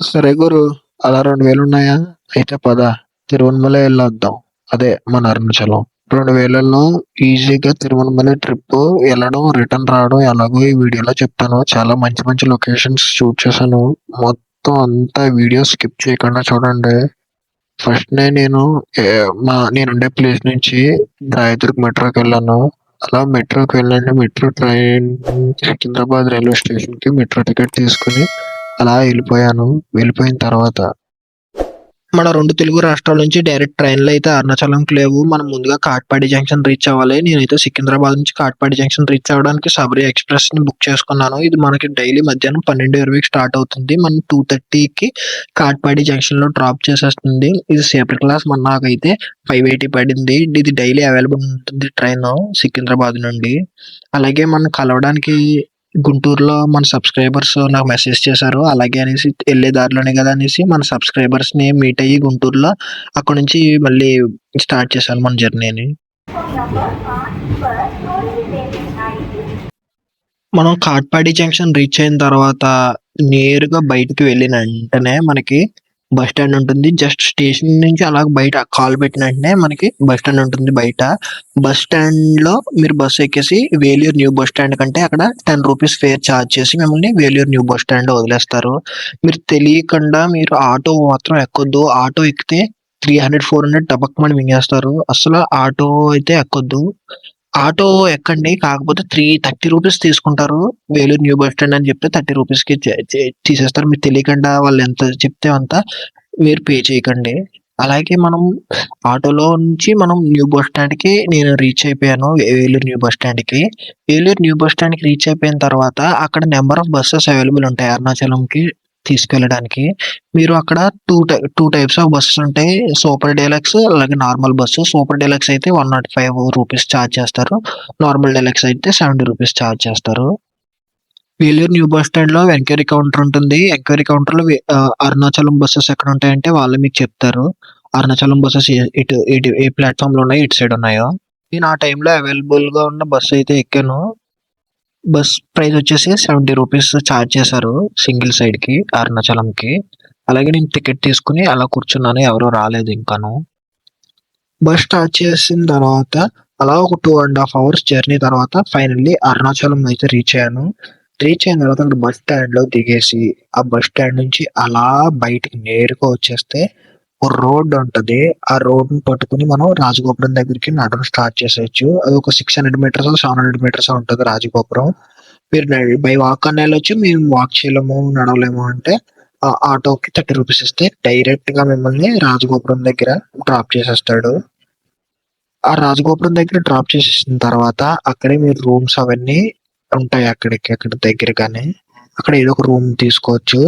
సరే గురు అలా రెండు వేలు ఉన్నాయా అయితే పద తిరువనమల వెళ్ళొద్దాం. అదే మన అరుణాచలం. రెండు వేలలో ఈజీగా తిరువనమల ట్రిప్ వెళ్ళడం రిటర్న్ రావడం ఎలాగో ఈ వీడియోలో చెప్తాను. చాలా మంచి మంచి లొకేషన్స్ షూట్ చేశాను. మొత్తం అంతా వీడియో స్కిప్ చేయకుండా చూడండి. ఫస్ట్ నేను మా నేను ఉండే ప్లేస్ నుంచి రాయదుర్గ్ మెట్రోకి వెళ్ళాను. అలా మెట్రోకి వెళ్ళండి మెట్రో ట్రైన్ సికింద్రాబాద్ రైల్వే స్టేషన్కి మెట్రో టికెట్ తీసుకుని అలా వెళ్ళిపోయాను. వెళ్ళిపోయిన తర్వాత మన రెండు తెలుగు రాష్ట్రాల నుంచి డైరెక్ట్ ట్రైన్లు అయితే అరుణాచలంకి లేవు. మనం ముందుగా కాట్పాడి జంక్షన్ రీచ్ అవ్వాలి. నేనైతే సికింద్రాబాద్ నుంచి కాట్పాడి జంక్షన్ రీచ్ అవ్వడానికి సబరి ఎక్స్ప్రెస్ని బుక్ చేసుకున్నాను. ఇది మనకి డైలీ మధ్యాహ్నం పన్నెండు ఇరవైకి స్టార్ట్ అవుతుంది. మనం టూ థర్టీకి కాట్పాడి జంక్షన్లో డ్రాప్ చేసేస్తుంది. ఇది సేపర్ క్లాస్ మన నాకైతే ఫైవ్ ఎయిటీ పడింది. ఇది డైలీ అవైలబుల్ ఉంటుంది ట్రైన్ సికింద్రాబాద్ నుండి. అలాగే మనం కలవడానికి గుంటూరులో మన సబ్స్క్రైబర్స్ నాకు మెసేజ్ చేశారు. అలాగే అనేసి వెళ్ళే దారిలోనే కదా అనేసి మన సబ్స్క్రైబర్స్ని మీట్ అయ్యి గుంటూరులో అక్కడ నుంచి మళ్ళీ స్టార్ట్ చేశాను మన జర్నీని మనం కాట్పాడి జంక్షన్ రీచ్ అయిన తర్వాత నేరుగా బయటికి వెళ్ళిన వెంటనే మనకి బస్ స్టాండ్ ఉంటుంది. జస్ట్ స్టేషన్ నుంచి అలా బయట కాల్ పెట్టిన వెంటనే మనకి బస్ స్టాండ్ ఉంటుంది బయట. బస్ స్టాండ్లో మీరు బస్ ఎక్కేసి వేలూరు న్యూ బస్ స్టాండ్ కంటే అక్కడ టెన్ రూపీస్ ఫేర్ ఛార్జ్ చేసి మిమ్మల్ని వేలూరు న్యూ బస్ స్టాండ్ వదిలేస్తారు. మీరు తెలియకుండా మీరు ఆటో మాత్రం ఎక్కొద్దు. ఆటో ఎక్కితే త్రీ హండ్రెడ్ ఫోర్ హండ్రెడ్ టబక్మని మింగేస్తారు. అసలు ఆటో అయితే ఎక్కొద్దు. ఆటో ఎక్కండి కాకపోతే త్రీ థర్టీ రూపీస్ తీసుకుంటారు. వేలూరు న్యూ బస్ స్టాండ్ అని చెప్తే థర్టీ రూపీస్కి తీసేస్తారు. మీరు తెలియకుండా వాళ్ళు ఎంత చెప్తే అంత మీరు పే చేయకండి. అలాగే మనం ఆటోలో నుంచి మనం న్యూ బస్ స్టాండ్కి నేను రీచ్ అయిపోయాను వేలూరు న్యూ బస్ స్టాండ్కి. వేలూరు న్యూ బస్ స్టాండ్కి రీచ్ అయిపోయిన తర్వాత అక్కడ నెంబర్ ఆఫ్ బస్సెస్ అవైలబుల్ ఉంటాయి. అరుణాచలం కి తీసుకెళ్ళడానికి. మీరు అక్కడ two two types of buses ఉంటాయి. సూపర్ డీలక్స్ అలాగే నార్మల్ బస్సు సూపర్ డీలక్స్ అయితే one nought five rupees charge చేస్తారు. నార్మల్ డీలక్స్ అయితే సెవెంటీ రూపీస్ ఛార్జ్ చేస్తారు. వేలూరు న్యూ బస్ స్టాండ్లో ఎంక్వైరీ కౌంటర్ ఉంటుంది. ఎంక్వైరీ కౌంటర్లో అరుణాచలం బస్సెస్ ఎక్కడ ఉంటాయంటే వాళ్ళు మీకు చెప్తారు. అరుణాచలం బస్సెస్ ఇటు ఇటు ఏ ప్లాట్ఫామ్లో ఉన్నాయో ఇటు సైడ్ ఉన్నాయో. నేను ఆ టైంలో అవైలబుల్గా ఉన్న బస్సు అయితే ఎక్కాను. బస్ ప్రైస్ వచ్చేసి సెవెంటీ రూపీస్ ఛార్జ్ చేశారు సింగిల్ సైడ్కి అరుణాచలంకి. అలాగే నేను టికెట్ తీసుకుని అలా కూర్చున్నాను ఎవరో రాలేదు ఇంకాను. బస్ స్టార్ట్ చేసిన తర్వాత అలా ఒక two and half hours journey తర్వాత ఫైనల్లీ అరుణాచలం అయితే రీచ్ అయ్యాను. రీచ్ అయిన తర్వాత అక్కడ బస్ స్టాండ్లో దిగేసి ఆ బస్ స్టాండ్ నుంచి అలా బయటికి నేరుగా వచ్చేస్తే ఒక రోడ్ ఉంటది. ఆ రోడ్ని పట్టుకుని మనం రాజగోపురం దగ్గరికి నడవడం స్టార్ట్ చేసేయచ్చు. అది ఒక six hundred metres seven hundred metres ఉంటుంది రాజగోపురం. మీరు బై వాక్ అని వెళ్ళొచ్చు. మేము వాక్ చేయలేము నడవలేము అంటే ఆ ఆటోకి థర్టీ రూపీస్ ఇస్తే డైరెక్ట్గా మిమ్మల్ని రాజగోపురం దగ్గర డ్రాప్ చేసేస్తాడు. ఆ రాజగోపురం దగ్గర డ్రాప్ చేసేసిన తర్వాత అక్కడే మీరు రూమ్స్ అవన్నీ ఉంటాయి అక్కడికి అక్కడ దగ్గరగానే. అక్కడ ఏదో ఒక రూమ్ తీసుకోవచ్చు.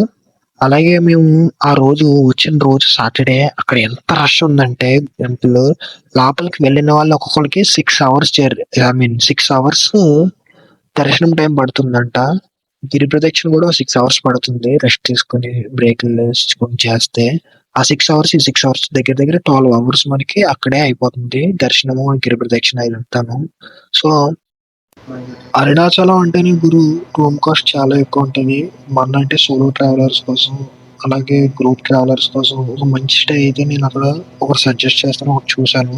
అలాగే మేము ఆ రోజు వచ్చిన రోజు సాటర్డే అక్కడ ఎంత రష్ ఉందంటే టెంపుల్ లోపలికి వెళ్ళిన వాళ్ళు ఒక్కొక్కరికి six hours I mean six hours దర్శనం టైం పడుతుందంట. గిరి ప్రదక్షిణ కూడా సిక్స్ అవర్స్ పడుతుంది రెస్ట్ తీసుకుని బ్రేక్ వేసుకుని చేస్తే. ఆ సిక్స్ అవర్స్ ఈ సిక్స్ అవర్స్ దగ్గర దగ్గర ట్వెల్వ్ అవర్స్ మనకి అక్కడే అయిపోతుంది దర్శనము గిరి ప్రదక్షిణ ఇదంతాను. సో అరుణాచలం అంటేనే గురు రూమ్ కాస్ట్ చాలా ఎక్కువ ఉంటుంది. మన అంటే సోలో ట్రావెలర్స్ కోసం అలాగే గ్రూప్ ట్రావెలర్స్ కోసం ఒక మంచి స్టే అయితే నేను అక్కడ ఒకటి సజెస్ట్ చేస్తాను ఒకటి చూశాను.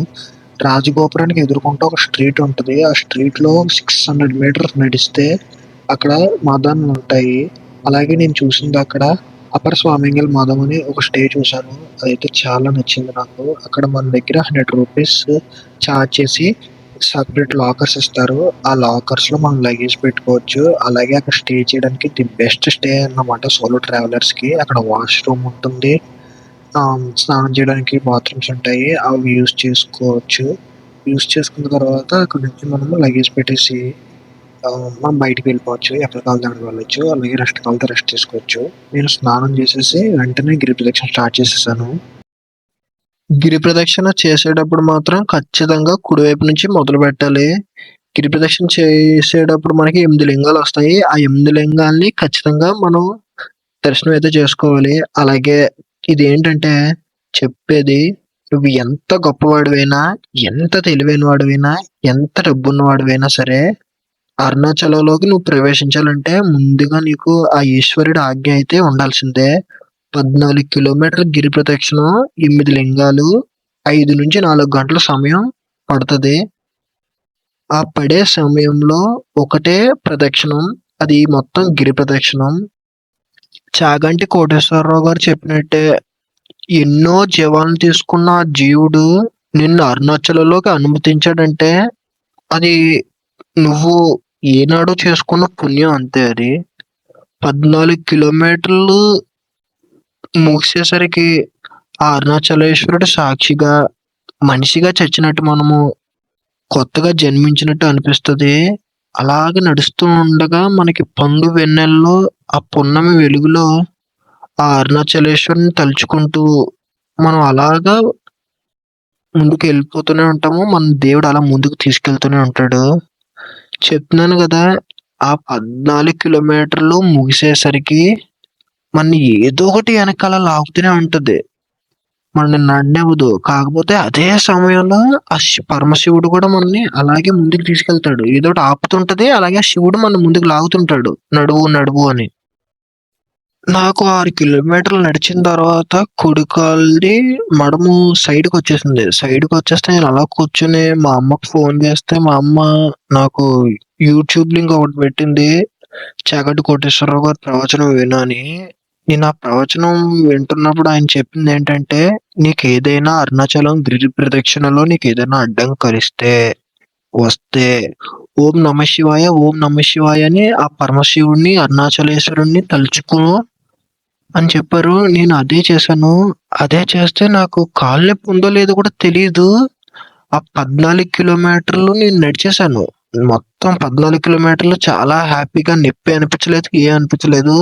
రాజగోపురానికి ఎదుర్కొంటే ఒక స్ట్రీట్ ఉంటుంది. ఆ స్ట్రీట్లో సిక్స్ హండ్రెడ్ మీటర్స్ నడిస్తే అక్కడ మదన్ ఉంటాయి. అలాగే నేను చూసింది అక్కడ అప్పర్ స్వామింగల్ మదం అని ఒక స్టే చూశాను. అదైతే చాలా నచ్చింది నాకు. అక్కడ మన దగ్గర హండ్రెడ్ రూపీస్ చార్జ్ చేసి సపరేట్ లాకర్స్ ఇస్తారు. ఆ లాకర్స్లో మనం లగేజ్ పెట్టుకోవచ్చు. అలాగే అక్కడ స్టే చేయడానికి ది బెస్ట్ స్టే అన్నమాట సోలో ట్రావెలర్స్కి. అక్కడ వాష్రూమ్ ఉంటుంది. స్నానం చేయడానికి బాత్రూమ్స్ ఉంటాయి. అవి యూజ్ చేసుకోవచ్చు. యూస్ చేసుకున్న తర్వాత అక్కడ నుంచి మనము లగేజ్ పెట్టేసి మనం బయటికి వెళ్ళిపోవచ్చు. ఎక్కడ కావాలి అక్కడికి వెళ్ళొచ్చు. అలాగే రెస్ట్ కావాలంటే రెస్ట్ తీసుకోవచ్చు. నేను స్నానం చేసేసి వెంటనే గిరి ప్రదక్షిణ స్టార్ట్ చేసేసాను. గిరి ప్రదక్షిణ చేసేటప్పుడు మాత్రం ఖచ్చితంగా కుడివైపు నుంచి మొదలు పెట్టాలి. గిరి ప్రదక్షిణ చేసేటప్పుడు మనకి ఎనిమిది లింగాలు వస్తాయి. ఆ ఎనిమిది లింగాల్ని ఖచ్చితంగా మనం దర్శనం అయితే చేసుకోవాలి. అలాగే ఇది ఏంటంటే చెప్పేది నువ్వు ఎంత గొప్పవాడివైనా ఎంత తెలివైన వాడివైనా ఎంత డబ్బున్న వాడివైనా సరే అరుణాచలంలోకి నువ్వు ప్రవేశించాలంటే ముందుగా నీకు ఆ ఈశ్వరుడు ఆజ్ఞ అయితే ఉండాల్సిందే. పద్నాలుగు కిలోమీటర్ల గిరి ప్రదక్షిణ ఎనిమిది లింగాలు ఐదు నుంచి నాలుగు గంటల సమయం పడుతుంది. ఆ పడే సమయంలో ఒకటే ప్రదక్షిణం అది మొత్తం గిరి ప్రదక్షిణం. చాగంటి కోటేశ్వరరావు గారు చెప్పినట్టే ఎన్నో జీవాలను తీసుకున్న జీవుడు నిన్ను అరుణాచలంలోకి అనుమతించాడంటే అది నువ్వు ఏనాడు చేసుకున్న పుణ్యం అంతే అది. పద్నాలుగు కిలోమీటర్లు ముగిసేసరికి ఆ అరుణాచలేశ్వరుడు సాక్షిగా మనిషిగా చచ్చినట్టు మనము కొత్తగా జన్మించినట్టు అనిపిస్తుంది. అలాగే నడుస్తూ ఉండగా మనకి పండు వెన్నెల్లో ఆ పున్నమి వెలుగులో ఆ అరుణాచలేశ్వరుని తలుచుకుంటూ మనం అలాగా ముందుకు వెళ్ళిపోతూనే ఉంటాము. మన దేవుడు అలా ముందుకు తీసుకెళ్తూనే ఉంటాడు. చెప్తున్నాను కదా ఆ పద్నాలుగు కిలోమీటర్లు ముగిసేసరికి మన ఏదో ఒకటి వెనకాల లాగుతూనే ఉంటుంది. మన నడినవ్వదు కాకపోతే అదే సమయంలో ఆ శి- పరమశివుడు కూడా మనల్ని అలాగే ముందుకు తీసుకెళ్తాడు. ఏదో ఒకటి ఆపుతుంటది అలాగే ఆ శివుడు మన ముందుకు లాగుతుంటాడు. నడువు నడువు అని. నాకు ఆరు కిలోమీటర్లు నడిచిన తర్వాత కుడికాల్ది మడము సైడ్కి వచ్చేసింది. సైడ్కి వచ్చేస్తే నేను అలా కూర్చుని మా అమ్మకు ఫోన్ చేస్తే మా అమ్మ నాకు యూట్యూబ్ లింక్ ఒకటి పెట్టింది. చగటి కోటేశ్వరరావు గారి ప్రవచనం వినని. నేను ఆ ప్రవచనం వింటున్నప్పుడు ఆయన చెప్పింది ఏంటంటే నీకు ఏదైనా అరుణాచలం గిరి ప్రదక్షిణలో నీకు ఏదైనా అడ్డం కలిస్తే వస్తే ఓం నమ శివాయ ఓం నమ శివాయ అని ఆ పరమశివుడిని అరుణాచలేశ్వరుణ్ణి తలుచుకో అని చెప్పారు. నేను అదే చేశాను. అదే చేస్తే నాకు కాలు నొప్పి ఉందో లేదో కూడా తెలియదు ఆ పద్నాలుగు కిలోమీటర్లు నేను నడిచేశాను. మొత్తం పద్నాలుగు కిలోమీటర్లు చాలా హ్యాపీగా నొప్పి అనిపించలేదు ఏ అనిపించలేదు.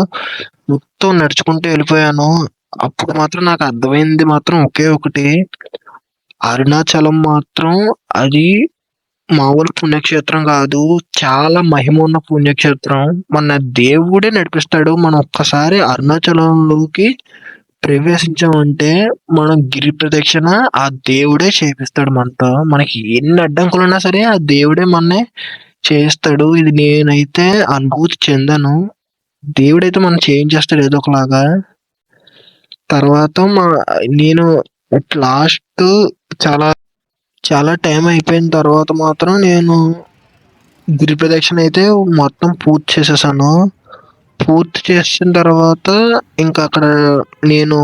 మొత్తం నడుచుకుంటూ వెళ్ళిపోయాను. అప్పుడు మాత్రం నాకు అర్థమైంది మాత్రం ఒకే ఒకటి. అరుణాచలం మాత్రం అది మామూలు పుణ్యక్షేత్రం కాదు. చాలా మహిమ ఉన్న పుణ్యక్షేత్రం. మన దేవుడే నడిపిస్తాడు. మనం ఒక్కసారి అరుణాచలంలోకి ప్రవేశించామంటే మనం గిరి ప్రదక్షిణ ఆ దేవుడే చేపిస్తాడు మనతో. మనకి ఎన్ని అడ్డంకులు ఉన్నా సరే ఆ దేవుడే మననే చేస్తాడు. ఇది నేనైతే అనుభూతి చెందాను. దేవుడైతే మనం చేయించేస్తాడు ఏదో ఒకలాగా. తర్వాత మా నేను లాస్ట్ చాలా చాలా టైం అయిపోయిన తర్వాత మాత్రం నేను గిరి ప్రదక్షిణ అయితే మొత్తం పూర్తి చేసేసాను. పూర్తి చేసిన తర్వాత ఇంకా అక్కడ నేను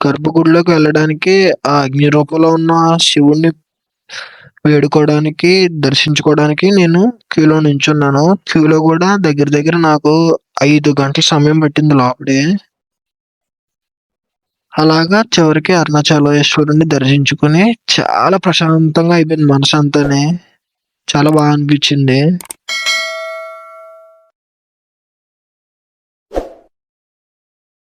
గర్భగుడిలోకి వెళ్ళడానికి ఆ అగ్ని రూపంలో ఉన్న శివుణ్ణి వేడుకోవడానికి దర్శించుకోవడానికి నేను క్యూలో నించున్నాను. క్యూలో కూడా దగ్గర దగ్గర నాకు ఐదు గంటల సమయం పట్టింది లోపలే అలాగా చివరికి అరుణాచలేశ్వరుని దర్శించుకుని చాలా ప్రశాంతంగా అయిపోయింది మనసు అంతానే చాలా బాగా అనిపించింది.